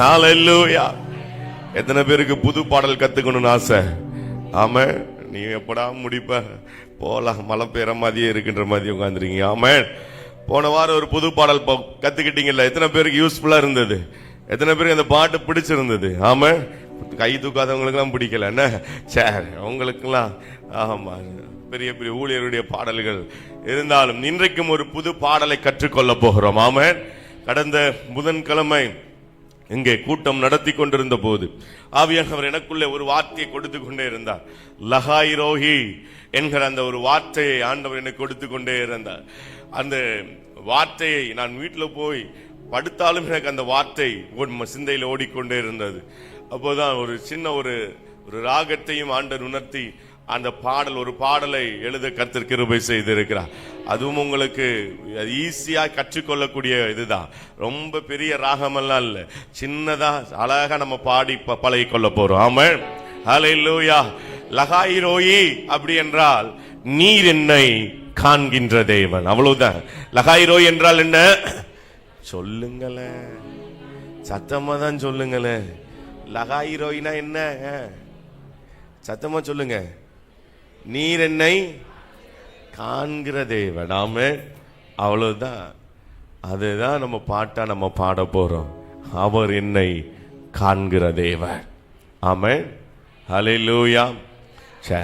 ஹalleluya எத்தனை பேருக்கு புது பாடல் கத்துக்கணும்னு ஆசை? ஆமா. நீ எப்படா முடிப்ப? போலாம். மழை பெற மாதிரியே இருக்குன்ற மாதிரி உட்காந்துருக்கீங்க ஆமா. போன வாரம் ஒரு புது பாடல் கத்துக்கிட்டீங்கல்ல. எத்தனை பேருக்கு யூஸ்ஃபுல்லா இருந்தது? எத்தனை பேருக்கு அந்த பாட்டு பிடிச்சிருந்தது? ஆமா. கை தூக்காதவங்களுக்குலாம் பிடிக்கல. என்ன? சார் அவங்களுக்குலாம் ஆமா. பெரிய பெரிய ஊழியருடைய பாடல்கள். இருந்தாலும் இன்றைக்கும் ஒரு புது பாடலை கற்றுக்கொள்ள போகிறோம். ஆமென் கடந்த புதன்கிழமை இங்கே கூட்டம் நடத்தி கொண்டிருந்த போது ஆவியானவர் எனக்குள்ளே ஒரு வார்த்தையை கொடுத்து கொண்டே இருந்தார். லஹாய் ரோஹி என்கிற அந்த ஒரு வார்த்தையை ஆண்டவர் எனக்கு கொடுத்து கொண்டே இருந்தார். அந்த வார்த்தையை நான் வீட்டில் போய் படுத்தாலும் எனக்கு அந்த வார்த்தை சிந்தையில் ஓடிக்கொண்டே இருந்தது. அப்போதான் ஒரு சின்ன ஒரு ஒரு ராகத்தையும் ஆண்டர் உணர்த்தி அந்த பாடல் ஒரு பாடலை எழுத கருத்து கிருபை செய்திருக்கிறார். அதுவும் உங்களுக்கு ஈஸியாக கற்றுக்கொள்ளக்கூடிய இதுதான். ரொம்ப பெரிய ராகமெல்லாம் இல்லை. சின்னதாக அழகாக நம்ம பாடி ப- பழகிக் கொள்ள ஆமாம் ஆமா லூயா லகாய் ரோயி அப்படி என்றால் நீர் என்னை காண்கின்ற தேவன். அவ்வளவுதான். லகாய் ரோய் என்றால் என்ன? சொல்லுங்களேன். சத்தமா தான் சொல்லுங்களேன். லகாய் ரோயினா என்ன? சத்தமா சொல்லுங்க. நீர் என்னை காண்கிற தேவன். ஆமே அவ்வளவுதான். அதுதான் நம்ம பாட்டா நம்ம பாட போறோம். அவர் என்னை காண்கிற தேவன். ஆமே ஹalleluya. சே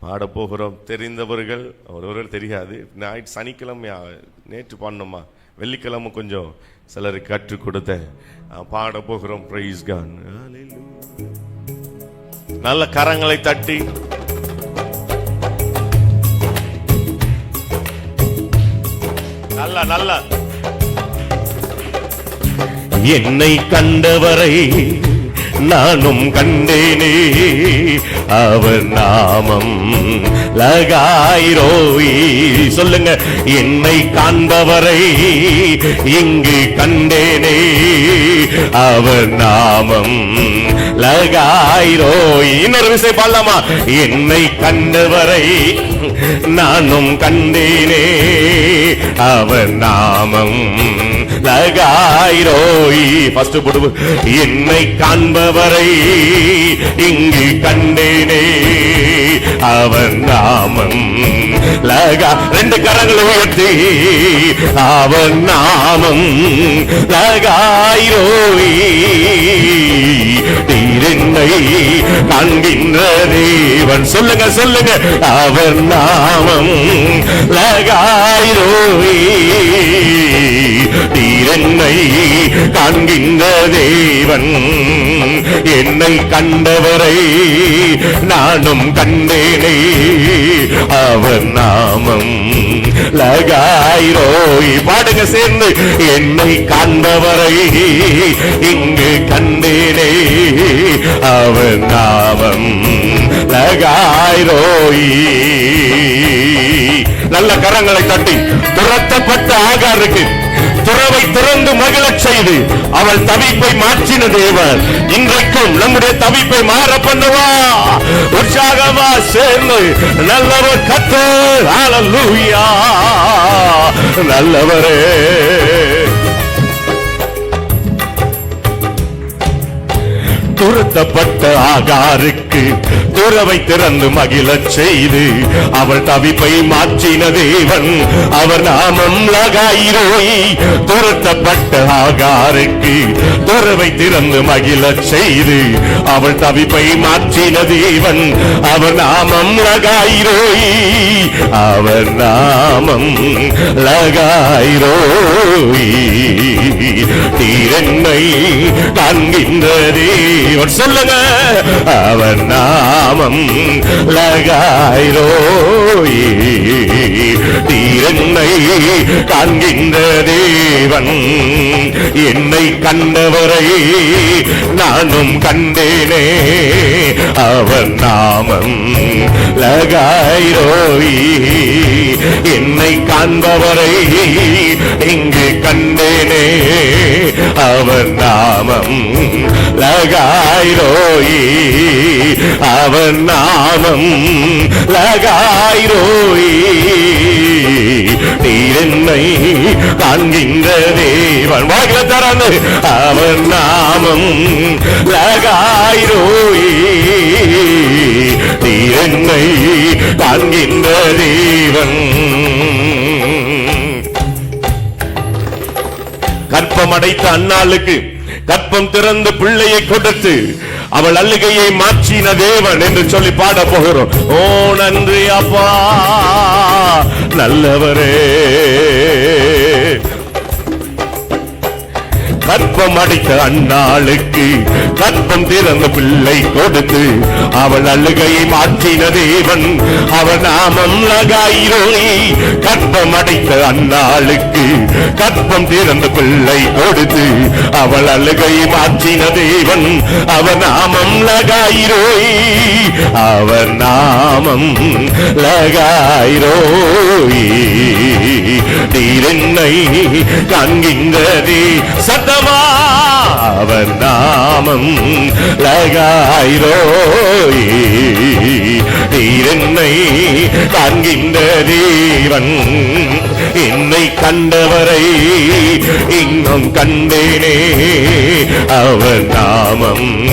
பாட போகிறோம். தெரிந்தவர்கள் ஒருவர்கள் தெரியாது. ஞாயிற்று சனிக்கிழமை நேற்று பாடணுமா? வெள்ளிக்கிழமை கொஞ்சம் சிலருக்கு கற்றுக் கொடுத்தேன். பாட போகிறோம். பிரைஸ் கான் நல்ல கரங்களை தட்டி. நல்ல நல்ல. என்னை கண்டவரை நானும் கண்டேனே. அவர் நாமம் லகாயிரோய். சொல்லுங்க என்னை காண்பவரை இங்கு கண்டேனே. அவர் நாமம் லகாயிரோய் இன்னொரு விசை பாடலாமா? என்னை கண்டவரை நானும் கண்டேனே. அவர் நாமம் லகாயிரோய் ஃபர்ஸ்ட் போடு என்னை காண்பவரை இங்கு கண்டேனே. அவர் நாமம் லகா ரெண்டு கரங்களை உயர்த்தி. அவன் நாமம் லகாயிரோய் தீரென்னை நன்கின்ற தேவன். சொல்லுங்க சொல்லுங்க. அவன் நாமம் லகாயிரோய் தீரென்னை காண்கின்ற தேவன். என்னை கண்டவரை நானும் கண்டேனே. அவன் நாமம். லகாயிரோய் பாடுங்க சேர்ந்து. என்னை காண்பவரை இங்கு கண்டேனே. அவன் நாமம். லகாயிரோய். நல்ல கரங்களை தட்டி. துரத்தப்பட்ட ஆகாருக்கு துறவை திறந்து மகிழச் செய்து அவள் தவிப்பை மாற்றின தேவன் இன்றைக்கும் நம்முடைய தவிப்பை மாற பண்ணுவா. உற்சாகமா சேர்ந்து நல்லவர் கத்து ஹalleluya. நல்லவரே. துரத்தப்பட்ட ஆகாருக்கு துறவை திறந்து மகிழச் செய்து அவள் தவிப்பை மாற்றின தேவன் அவர் நாமம் லகாயிரோய் துரத்தப்பட்ட ஆகாருக்கு துறவை திறந்து மகிழச் செய்து அவள் தவிப்பை மாற்றின தேவன் அவர் நாமம் லகாயிரோய் அவர் நாமம் லகாயிரோய். தீரன்மை காண்கின்ற தேவன் சொல்லுங்க அவர் நாமம் லகாயிரோய் தீரன்மை காண்கின்ற தேவன். என்னை கண்டவரை நானும் கண்டேனே அவர் நாமம் லகாயிரோய். என்னை காண்பவரை இங்கு கண்டேனே அவர் நாமம் லகாயிரோயி. அவர் நாமம் லகாயிரோய். நீரென்னை காண்கின்ற தேவன். வாக்கில தராங்க. அவன் நாமம் லகாயிரோய். நீரென்னை காண்கின்ற தேவன். கற்பம் அடைத்த அன்னாளுக்கு கற்பம் திறந்த பிள்ளையை கொடுத்து அவள் அழுகையை மாற்றின தேவன் என்று சொல்லி பாட போகிறோம் ஓ நன்றி அப்பா நல்லவரே. கற்பம் அடைத்த அன்னாளுக்கு கற்பம் திறந்த பிள்ளை கொடுத்து அவள் அழுகையை மாற்றின தேவன். அவன் நாமம் லகாயிரோய் கற்பம் அடைத்த அன்னாளுக்கு கற்பம் திறந்த பிள்ளை கொடுத்து அவள் அழுகையை மாற்றின தேவன். அவன் நாமம் லகாயிரோய் அவர் நாமம் லகாயிரோய் நீரென்னை காண்கின்றதே. சத்தமா அவர் நாமம் லகாயிரோய். நீரென்னை காண்கின்ற தேவன் என்னை கண்டவரை இன்னும் கண்டேனே. அவர் நாமம்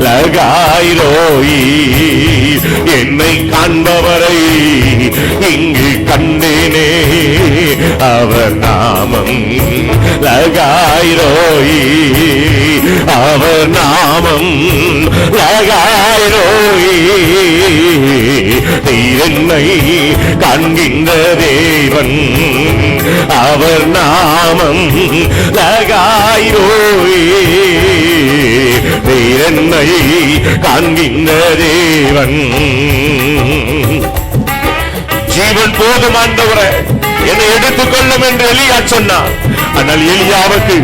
லகாயிரோயி. என்னை காண்பவரை இங்கு கண்டேனே. அவர் நாமம் லகாயிரோயி. அவர் நாமம் லகாயிரோயி. என்னை காண்கின்ற தேவன். அவர் நாமம் லகாயிரோயே. நீர் என்னை காண்கின்ற தேவன். ஜீவன் போதும் ஆண்டவரே என்னை எடுத்துக்கொள்ளும் என்று எலியா சொன்னார் ஆனால் எலியாவுக்கு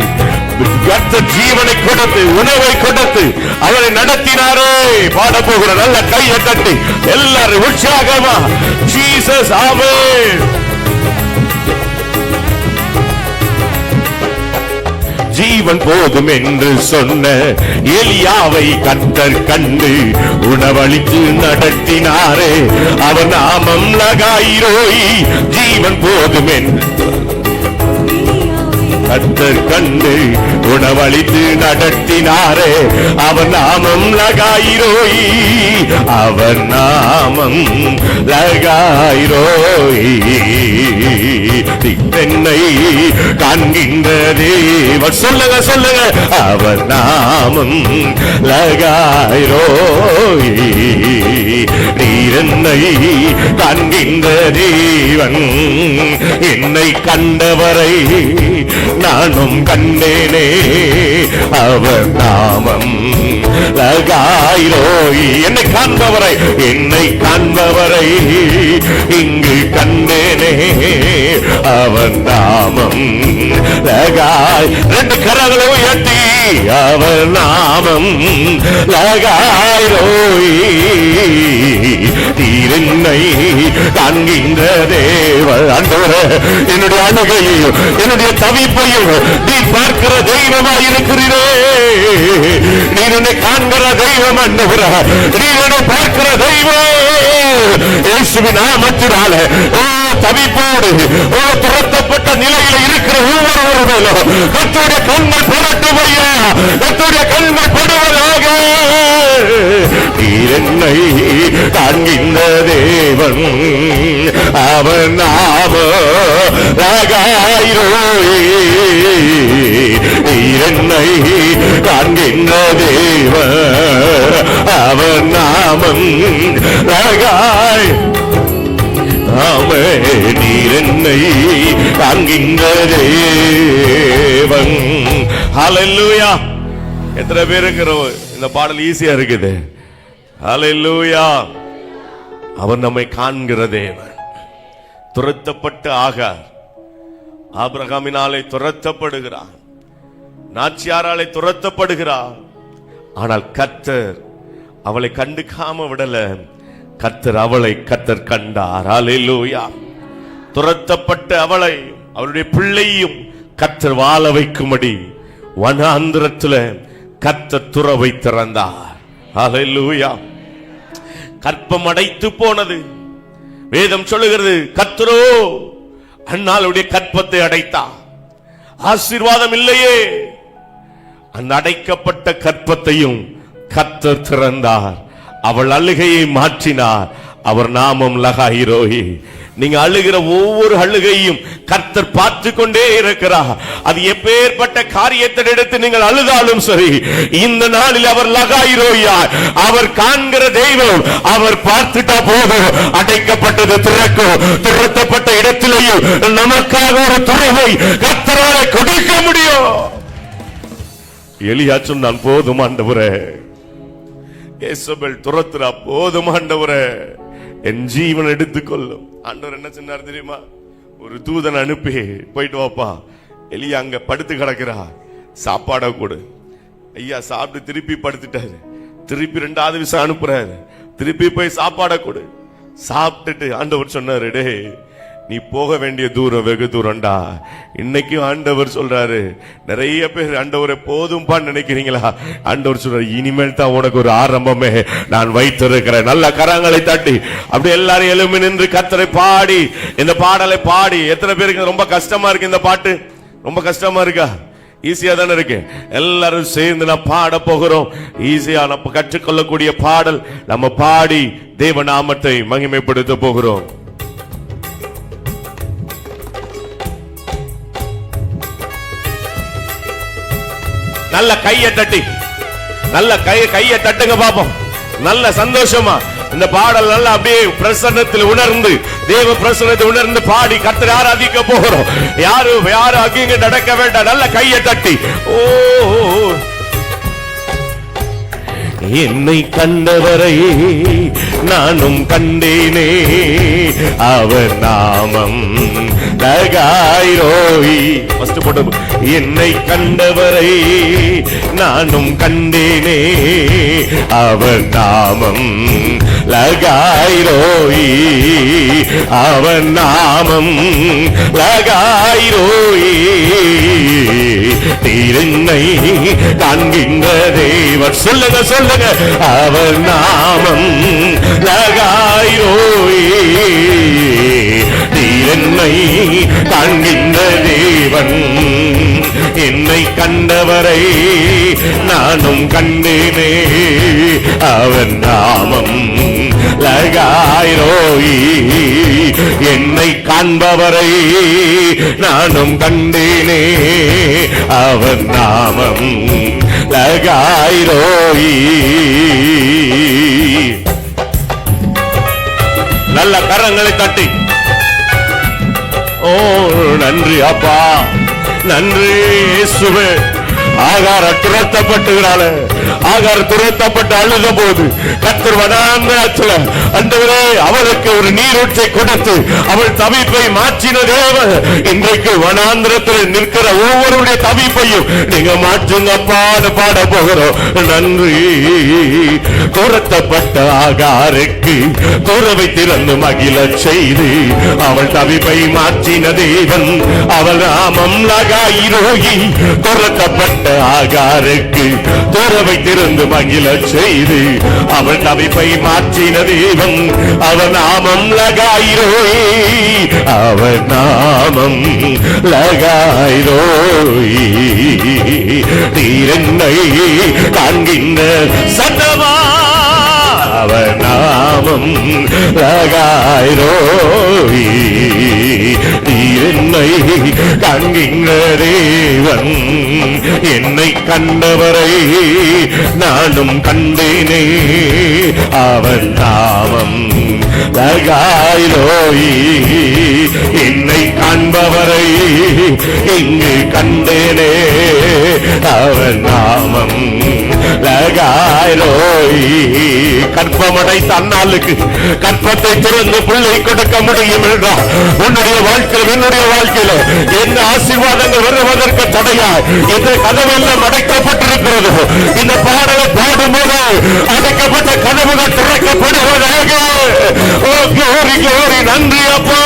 ஜீவனை கொடுத்து உணவை கொடுத்து அவரை நடத்தினாரே. பாட போகிற நல்ல கையை தட்டி எல்லாரும் உற்சாகமா ஜீசஸ் ஆவே ஜீவன் போதும் என்று சொன்ன எலியாவை கத்தர் கண்டு உணவளித்து நடத்தினாரே. அவன் நாமம் லகாயிரோய் ஜீவன் போதும் என்று கத்தர் கண்டு உணவளித்து நடத்தினாரே. அவர் நாமம் லகாயிரோய். அவர் நாமம் லகாயிரோய். தென்னை காண்கின்ற தேவன். சொல்லுங்க சொல்லுங்க. அவர் நாமம் லகாயிரோய். நீரன்னை காண்கின்ற தேவன். என்னை கண்டவரை நானும் கண்டேனே. அவர் நாமம் லகாயிரோய். என்னை காண்பவரை என்னை காண்பவரை இங்கு கண்டேனே. அவர் நாமம் லகாய். ரெண்டு கரங்களை உயர்த்தி. அவர் நாமம் லகாயிரோய். தீரென்னை காண்கின்ற தேவ ஆண்டவரே என்னுடைய அணுகையும் என்னுடைய தவிப்பையும் நீ பார்க்கிற தெய்வமாய் இருக்கிறீரே நீ என்னை காண்கிற தெய்வம் ஆண்டவரே நீ என்னை பார்க்கிற தெய்வம். இயேசுவின் நாமத்தினால. ஓ தவிப்போடு ஓ துரத்தப்பட்ட நிலையில இருக்கிற ஒவ்வொரு மேலும் கத்துடைய கண்கள் புரட்டும் ஐயா கத்துடைய கண்கள் படுவதாக என்னை காண்கின்ற தேவன் அவன் நாம நீர் என்னை காண்கின்ற தேவன் அவன் நாமம் அழகாய். ஆமே நீரென்னை என்னை காண்கின்ற தேவன். ஹalleluya எத்தனை பேருக்கு இந்த பாடல் ஈஸியா இருக்குது. ஹalleluya அவர் நம்மை காண்கிற தேவன். துரத்தப்பட்டு ஆகார். ஆபிரகாமினாலே துரத்தப்படுகிறார். நாச்சியாராலே துரத்தப்படுகிறார். ஆனால் கத்தர் அவளை கண்டுக்காம விடல. கத்தர் அவளை கத்தர் கண்டார். அலையிலூயா துரத்தப்பட்ட அவளை அவருடைய பிள்ளையும் கத்தர் வாழ வைக்கும்படி வனாந்திரத்துல கத்தர் துறவை திறந்தார். அலையிலூயா கற்பம் அடைத்து போனது. வேதம் சொல்லுகிறது கத்தரோ அண்ணாளுடைய கற்பத்தை அடைத்தார் ஆசீர்வாதம் இல்லையே. அந்த அடைக்கப்பட்ட கற்பத்தையும் கத்தர் திறந்தார். அவள் அழுகையை மாற்றினார். அவர் நாமம் லகாயிரோஹி நீங்க அழுகிற ஒவ்வொரு அழுகையும் கர்த்தர் பார்த்து கொண்டே இருக்கிறார். அது எப்பேற்பட்ட காரியத்தை எடுத்து நீங்கள் அழுதாலும் சரி இந்த நாளில் அவர் லகாயிரோயார் அவர் காண்கிற தெய்வம் அவர் பார்த்துட்டா போதும். அடைக்கப்பட்டது திறக்கும். திறத்தப்பட்ட இடத்திலேயும் நமக்காக ஒரு துறவை கர்த்தரால கொடுக்க முடியும். எலியாச்சும் நான் போதும் ஆண்டவரே. ஏசபெல் துரத்துறா. போதும் ஆண்டவரே. என் ஜீவன் எடுத்துக்கொள்ளும். ஆண்டவர் என்ன சொன்னார் தெரியுமா? ஒரு தூதன் அனுப்பி போயிட்டு வாப்பா. எலியா அங்க படுத்து கிடக்கிறா சாப்பாட கொடு. ஐயா சாப்பிட்டு திருப்பி படுத்துட்டாரு. திருப்பி ரெண்டாவது விஷயம் அனுப்புறாரு. திருப்பி போய் சாப்பாட கொடு. சாப்பிட்டுட்டு ஆண்டவர் சொன்னாரு டேய் நீ போக வேண்டிய தூரம் வெகு தூரம்டா. இன்னைக்கும் ஆண்டவர் சொல்றாரு நிறைய பேர் ஆண்டவரை போதும்பா நினைக்கிறீங்களா? ஆண்டவர் சொல்றாரு இனிமேல் தான் உனக்கு ஒரு ஆரம்பமே. நான் வைத்திருக்கிறேன். நல்ல கரங்களை தட்டி அப்படி எல்லாரும் எழுமி நின்று கத்தரை பாடி இந்த பாடலை பாடி. எத்தனை பேருக்கு ரொம்ப கஷ்டமா இருக்கு இந்த பாட்டு? ரொம்ப கஷ்டமா இருக்கா? ஈஸியா தானே இருக்கு. எல்லாரும் சேர்ந்து நான் பாட போகிறோம். ஈஸியா நம்ம கற்றுக்கொள்ளக்கூடிய பாடல். நம்ம பாடி தேவ நாமத்தை மகிமைப்படுத்த போகிறோம். நல்ல கையை தட்டி நல்ல கை கையை தட்டுங்க பாப்போம். நல்ல சந்தோஷமா. இந்த பாடல் நல்லா அப்படியே பிரசன்னத்தில் உணர்ந்து தேவ பிரசன்னத்தை உணர்ந்து பாடி கத்தரை ஆராதிக்க போகிறோம். யாரு யாரும் அங்கீங்க நடக்க வேண்டாம். நல்ல கையை தட்டி ஓ என்னை கண்டவரை நானும் கண்டேனே. அவர் நாமம் லகாயிரோய் ஃபர்ஸ்ட் போட்டு என்னை கண்டவரை நானும் கண்டேனே. அவர் நாமம் லகாயிரோயி. அவர் நாமம் லகாயிரோயி. தீரன்னை காண்கின்ற தேவர். சொல்லுங்க சொல்லுங்க. அவர் நாமம் லகாயிரோயி. தீரன்னை காண்கின்ற கண்டவரை நானும் கண்டினே. அவன் நாமம் லகாயிரோயி. என்னை காண்பவரை நானும் கண்டேனே. அவன் நாமம் லகாயிரோயி. நல்ல கரங்களை தட்டி. ஓ நன்றி அப்பா. நன்றி சுவே ஆகார துரத்தப்பட்டுகிறாள் ஆகார துரத்தப்பட்டு அழுத போது கத்தர் வனாந்திரத்துல அந்தவரே அவளுக்கு ஒரு நீரூற்றை கொடுத்து அவள் தவிப்பை மாற்றின தேவன். இன்றைக்கு வனாந்திரத்தில் நிற்கிற ஒவ்வொருடைய தவிப்பையும் நீங்க மாற்றுங்கப்பான்னு பாட போகிறோம். நன்றி. துரத்தப்பட்ட ஆகாருக்கு துறவை திறந்து மகிழ செய்து அவள் தவிப்பை மாற்றின தேவன். அவள் நாமம் லகாயிரோகி துரத்தப்பட்ட ஆகாருக்கு துறவை திறந்து மகிழ செய்து அவள் தவிப்பை மாற்றின தெய்வம் அவர் நாமம் லகாயிரோய் அவர் நாமம் லகாயிரோய். தீரன்னை காண்கின்ற சத்தமா அவநாமம் நாமம் லகாயிரோய் என்னை காண்கின்ற தேவன் என்னை கண்டவரை நானும் கண்டேனே. அவர் நாமம் லகாயிரோய் என்னை காண்பவரை இங்கு கண்டேனே. அவர் நாமம் லகாயிரோய். கற்பமடைத்த அண்ணாளுக்கு கற்பத்தை திறந்து பிள்ளை கொடுக்க முடியும் என்றார் உன்னுடைய வாழ்க்கையில் என்னுடைய வாழ்க்கையில என்ன ஆசீர்வாதங்கள் வருவதற்கு தடையா? இந்த கதவெல்லாம் அடைக்கப்பட்டிருக்கிறது இந்த பாடலை பாடும்போது அடைக்கப்பட்ட கதவுகள் திறக்கப்படுவதாக. ஓ glory glory நன்றி அப்பா.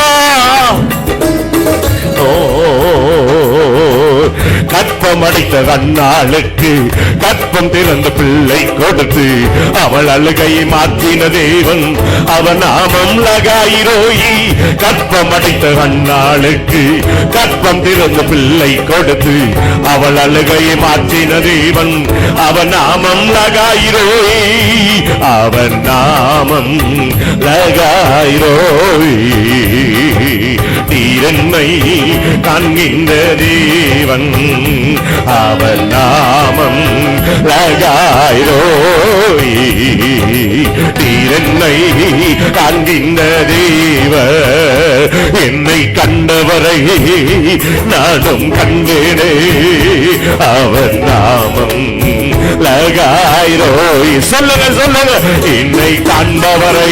ஓ கற்பம் அடைத்த அண்ணாளுக்கு கற்பம் திறந்த பிள்ளை கொடுத்து அவள் அழுகையை மாற்றின தேவன். அவன் நாமம் லகாயிரோயி கற்பம் அடைத்த அண்ணாளுக்கு கற்பம் திறந்த பிள்ளை கொடுத்து அவள் அழுகையை மாற்றின தேவன். அவன் நாமம் லகாயிரோயி அவன் நாமம் லகாயிரோயி தீரன்மை காண்கின்ற தேவன். அவர் நாமம் லகாயிரோய் தீரன்மை காண்கின்ற தேவ என்னை கண்டவரை நானும் கண்டேனே. அவர் நாமம் லகாயிரோய் சொல்லுங்க சொல்லுங்க. என்னை கண்டவரை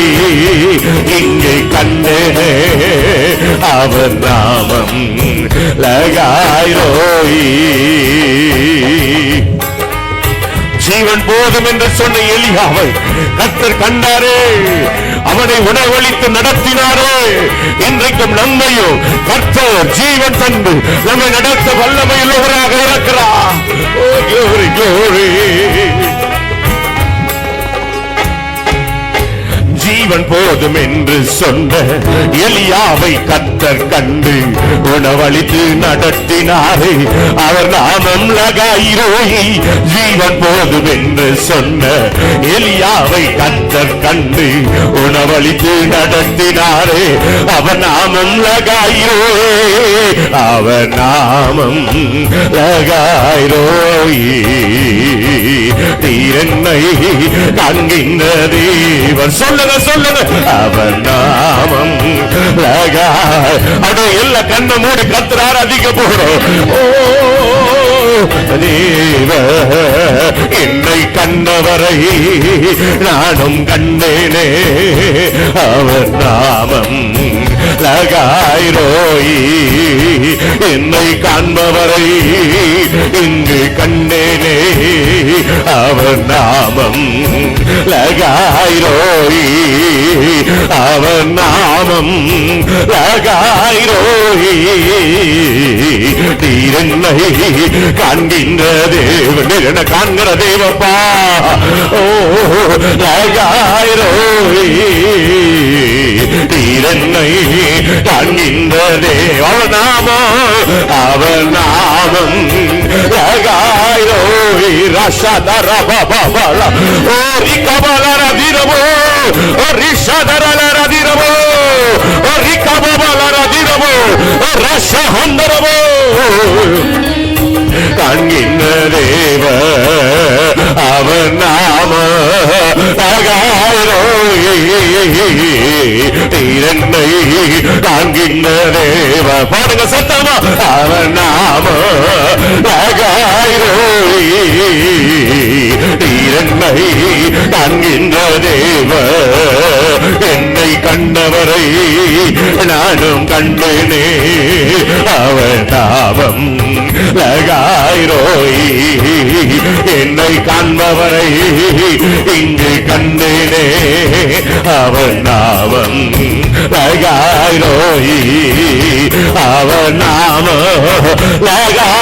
இங்கே கண்டேனே. லகாயிரோய் ஜீவன் போதும் என்று சொன்ன எலியாவை கத்தர் கண்டாரே அவனை உணவளித்து நடத்தினாரே. இன்றைக்கும் நம்மையும் கர்த்தர் ஜீவன் தந்து நம்மை நடத்த வல்லமை உள்ளவராக இருக்கிறார் ஜீவன் போதும் என்று சொன்ன எலியாவை கத்தர் கண்டு உணவளித்து நடத்தினாரே. அவர் நாமம் லகாயிரோயி ஜீவன் போதும் என்று சொன்ன எலியாவை கத்தர் கண்டு உணவளித்து நடத்தினாரே. அவர் நாமம் லகாயிரோயே அவர் நாமம் லகாயிரோயி தீரன்னை காண்கின்ற தேவர் சொல்லுங்க சொல்லுங்க அவர் நாமம் லகா அட எல்லா கண்ணை மூடி கத்துறாரு அதிக போறோம். தேவ என்னை கண்டவரை நானும் கண்டேனே. அவர் நாமம் அழகாயிரோயி. என்னை காண்பவரை இங்கு கண்டேனே. அவர் நாமம் லகாயிரோயி. அவர் நாமம் லகாயிரோயி. தீரன்னை காண்கின்ற தேவன் என காண்கிற தேவப்பா. ஓ லகாயிரோயி. தீரன்னை காண்கின்ற தேவ நாமோ அவர் நாமம் லகாயிரோய் ரசதர பபல ஓ ரிகபலர திரவோ ஓ ரிஷதரல திரவோ ஓ ரிகபலர திரவோ ஓ காண்கின்ற தேவ அவர் நாம தீரன்னை காண்கின்ற தேவ பாருங்க சத்தமா. அவர் நாம தீரன்னை காண்கின்ற தேவ கண்டவரை நானும் கண்டேனே. அவர் தாபம் லகாயிரோய். என்னை காண்பவரை இங்கு கண்டேனே. அவர் நாமம் லகாயிரோய். அவர் நாம லகாயிரோய்.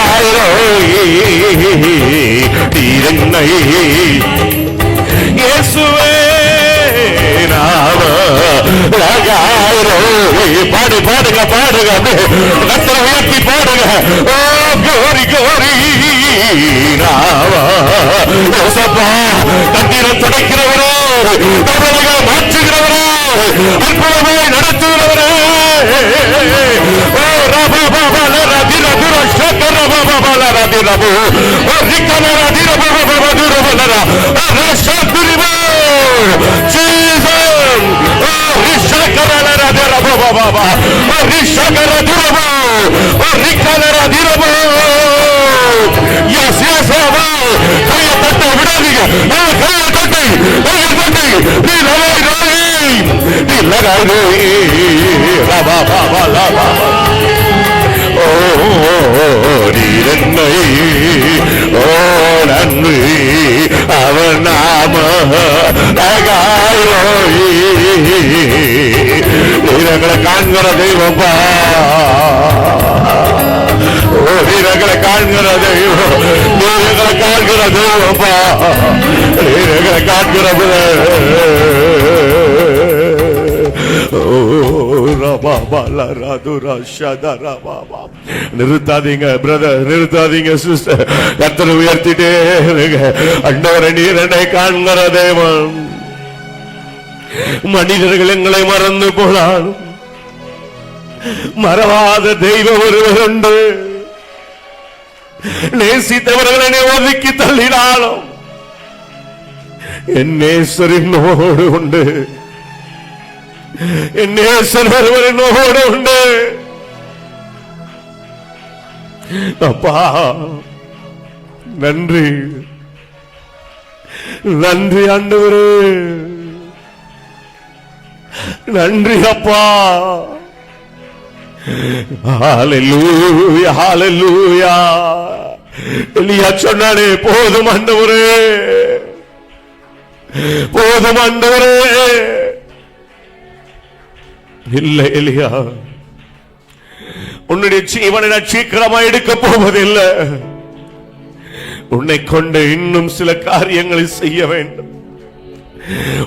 தீரன்னை பாடு பாடுங்க பாடுங்க கத்தரை உயர்த்தி பாடுங்க ஓ கோரி கோரி நாவா தண்ணீரை துடைக்கிறவரோ தவறுகளை மாற்றுகிறவரோ அற்புதமாய் நடத்துகிறவரோ ஓ ரபா பாபா ரதி ரபு ரஷக்கர பாபா பாலா ரபு ஓ ரிக்கன ரதி ரபு பாபா துரு பலரா ஓ ரஷக்குரிபோ Jesus ரதி ரபு பாபா ஓ ரிஷக்கர துரபு ஓ ரிக்கன ரதி ரபு எஸ் எஸ் கையை தட்ட விடாதீங்க ஆ, கையை தட்டு கையை தட்டு நீ லகாய் ரோய் நீ லகாய் ரோய் ரபா பாபா லபா ஓ நீரன்னை ஓ நன்றி அவன் நாம லகாய் நீரங்களை காண்கிற தெய்வப்பா ஓ காண்கிற தெய்வம். நீரங்களை காண்கிற தெய்வப்பா நீரங்களை காண்கிற நிறுத்தாதீங்க பிரதர் நிறுத்தாதீங்க சிஸ்டர் கத்தனை உயர்த்திட்டே இருங்க. அண்டவரை நீர் என்னை காண்கிற தேவன் மனிதர்கள் எங்களை மறந்து போனாலும் மறவாத தெய்வம் ஒருவர் உண்டு. நேசித்தவர்களை ஒதுக்கி தள்ளினாலும் என் நேசரினோடு உண்டு. என் நேசர் ஒருவரினோடு உண்டு. அப்பா நன்றி. நன்றி ஆண்டவரே. நன்றி அப்பா ஹalleluya. எலியா சொன்னானே போதும் ஆண்டவரே போதும் ஆண்டவரே இல்லை எலியா. உன்னுடைய ஜீவனை நான் சீக்கிரமா எடுக்க போவதில்லை. உன்னை கொண்டு இன்னும் சில காரியங்களை செய்ய வேண்டும்.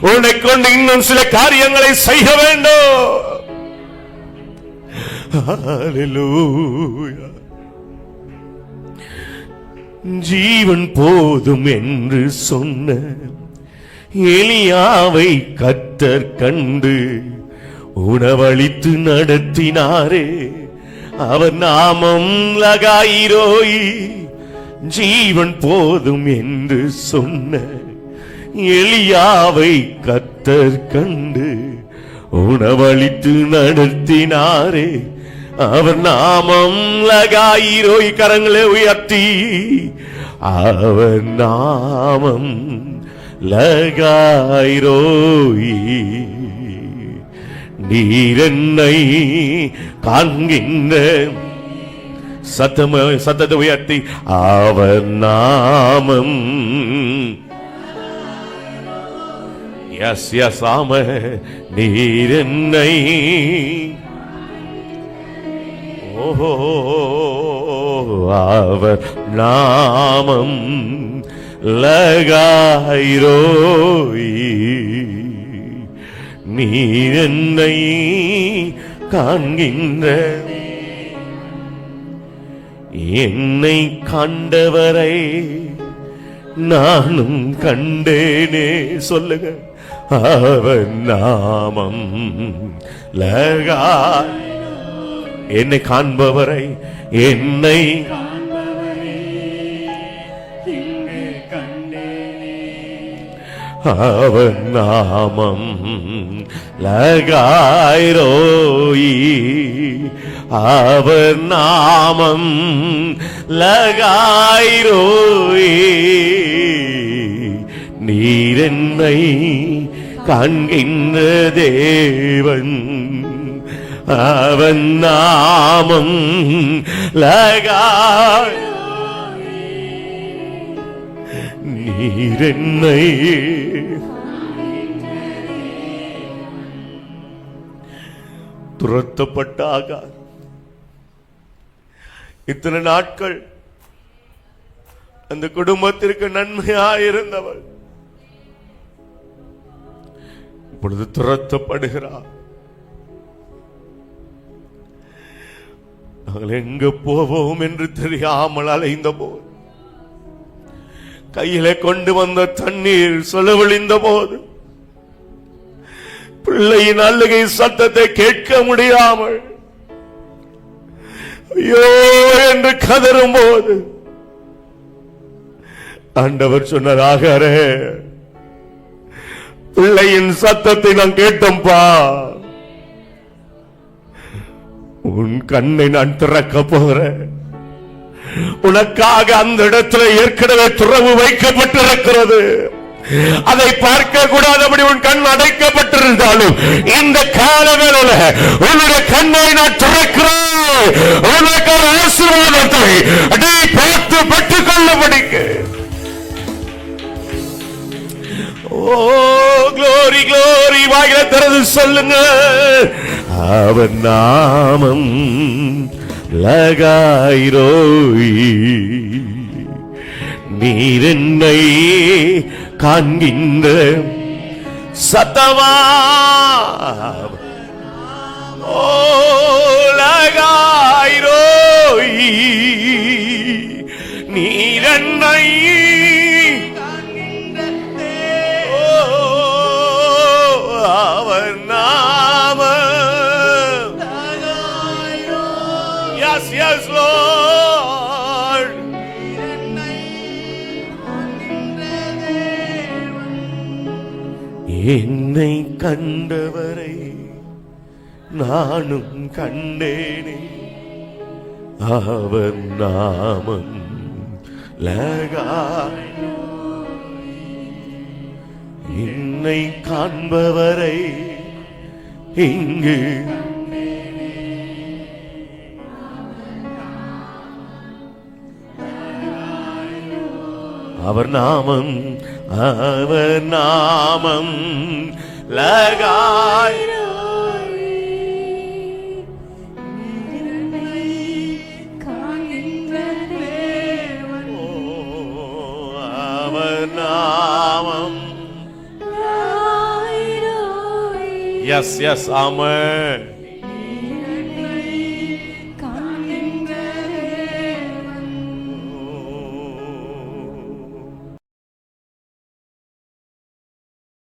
உன்னை கொண்டு இன்னும் சில காரியங்களை செய்ய வேண்டும். ஜீவன் போதும் என்று சொன்ன எலியாவை கத்தர் கண்டு உணவளித்து நடத்தினாரே. அவர் நாமம் லகாயிரோய் ஜீவன் போதும் என்று சொன்ன எலியாவை கத்தர் கண்டு உணவளித்து நடத்தினாரே. அவர் நாமம் லகாயிரோய் கரங்களை உயர்த்தி. அவர் நாமம் லகாயிரோய். நீரென்னை காண்கின்ற சத்தம சத்தத்தை உயர்த்தி. அவர் நாமம் எஸ் எஸ் ஆம நீரென்னை ஓஹோ அவர் நாமம் லகாயிரோய் நீரென்னை காண்கின்ற. என்னை கண்டவரை நானும் கண்டேனே. சொல்லுங்கள் அவன் நாமம் லகா என்னை காண்பவரை என்னை அவன் நாமம் லகாயிரோயி. அவன் நாமம் லகாயிரோயி. நீரென்னை காண்கின்ற தேவன் அவன் நாமம் லகாய். நீரென்னை துரத்தப்பட்டாக. இத்தனை நாட்கள் அந்த குடும்பத்திற்கு நன்மையாயிருந்தவள். இப்பொழுது துரத்தப்படுகிறார். நாங்கள் எங்க போவோம் என்று தெரியாமல் அலைந்த போது கையில கொண்டு வந்த தண்ணீர் செலவழிந்த போது பிள்ளையின் அழுகை சத்தத்தை கேட்க முடியாமல் ஐயோ என்று கதறும் போது ஆண்டவர் சொன்னதாக பிள்ளையின் சத்தத்தை நான் கேட்டோம்பா உன் கண்ணை நான் திறக்க போகிறேன். உனக்காக அந்த இடத்துல ஏற்கனவே துறவு வைக்கப்பட்டிருக்கிறது. அதை பார்க்க கூடாதபடி உன் கண் அடைக்கப்பட்டிருந்தாலும் இந்த கால காலவேளையில உன்னுடைய கண்ணை நான் திறக்கிறேன். உனக்கு ஆசீர்வாதத்தை அதை பார்த்து பெற்றுக் கொள்ளபடிக்கு ஓ க்ளோரி glory வாயில திறந்து சொல்லுங்க. அவன் நாமம் லகாயிரோய் நீர் என்னை காண்கின்ற சத்தமா? ஓ லகாயிரோய் அவர் நாம எஸ் எஸ் லார்ட் என்னை கண்டவரை நானும் கண்டேனே. அவர் நாமம் லகாய் என்னை காண்பவரை இங்கு அவர் நாமம் அவர் நாமம் லகாய் எஸ் எஸ் ஆமென்